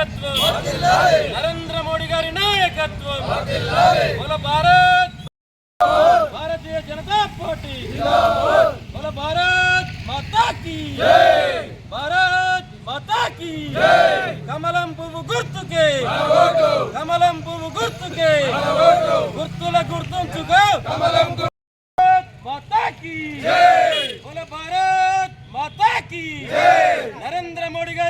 నాయకత్వం. నరేంద్ర మోడీ గారి నాయకత్వం. బోల భారత్. భారతీయ జనతా పార్టీ. బోల భారత్ మాతా కీ భారత్ మాతా కీ కమలం పువ్వు గుర్తుకే. కమలం పువ్వు గుర్తుకే. గుర్తుల గుర్తుంచుకో. కమలం మాతా కీ బోల భారత్ మాతా కీ నరేంద్ర మోడీ గారి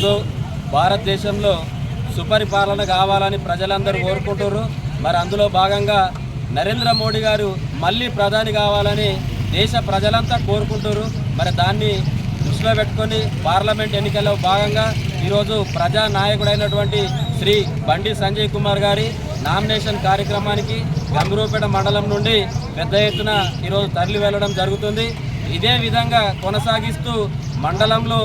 ఈరోజు భారతదేశంలో సుపరిపాలన కావాలని ప్రజలందరూ కోరుకుంటున్నారు. మరి అందులో భాగంగా నరేంద్ర మోడీ గారు మళ్ళీ ప్రధాని కావాలని దేశ ప్రజలంతా కోరుకుంటున్నారు. మరి దాన్ని దృష్టిలో పెట్టుకొని పార్లమెంట్ ఎన్నికల్లో భాగంగా ఈరోజు ప్రజా నాయకుడైనటువంటి శ్రీ బండి సంజయ్ కుమార్ గారి నామినేషన్ కార్యక్రమానికి గంగరూపేట మండలం నుండి పెద్ద ఎత్తున ఈరోజు తరలి వెళ్ళడం జరుగుతుంది. ఇదే విధంగా కొనసాగిస్తూ మండలంలో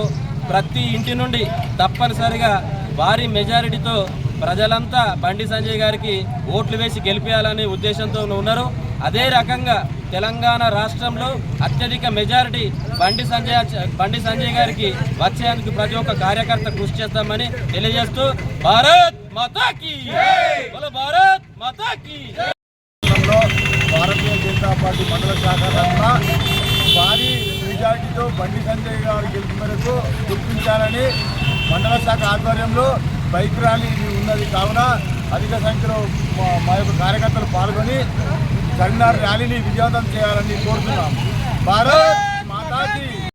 ప్రతి ఇంటి నుండి తప్పనిసరిగా భారీ మెజారిటీతో ప్రజలంతా బండి సంజయ్ గారికి ఓట్లు వేసి గెలిపించాలనే ఉద్దేశంతో ఉన్నారు. అదే రకంగా తెలంగాణ రాష్ట్రంలో అత్యధిక మెజారిటీ బండి సంజయ్ బండి సంజయ్ గారికి వచ్చేందుకు ప్రతి ఒక్క కార్యకర్త కృషి చేస్తామని తెలియజేస్తూ భారత్ మాతాకి భారత్ మాతాకి భారతీయ జనతా పార్టీ మండల శాఖ భారీ మెజార్టీతో బండి సంజయ్ గారి గెలుపు మేరకు గుర్తించాలని మండల శాఖ ఆధ్వర్యంలో బైక్ ర్యాలీ ఉన్నది. కావున అధిక సంఖ్యలో మా- యొక్క కార్యకర్తలు పాల్గొని కరీంనగర్ ర్యాలీని విజయవంతం చేయాలని కోరుతున్నాం. భారత్ మాతాకి!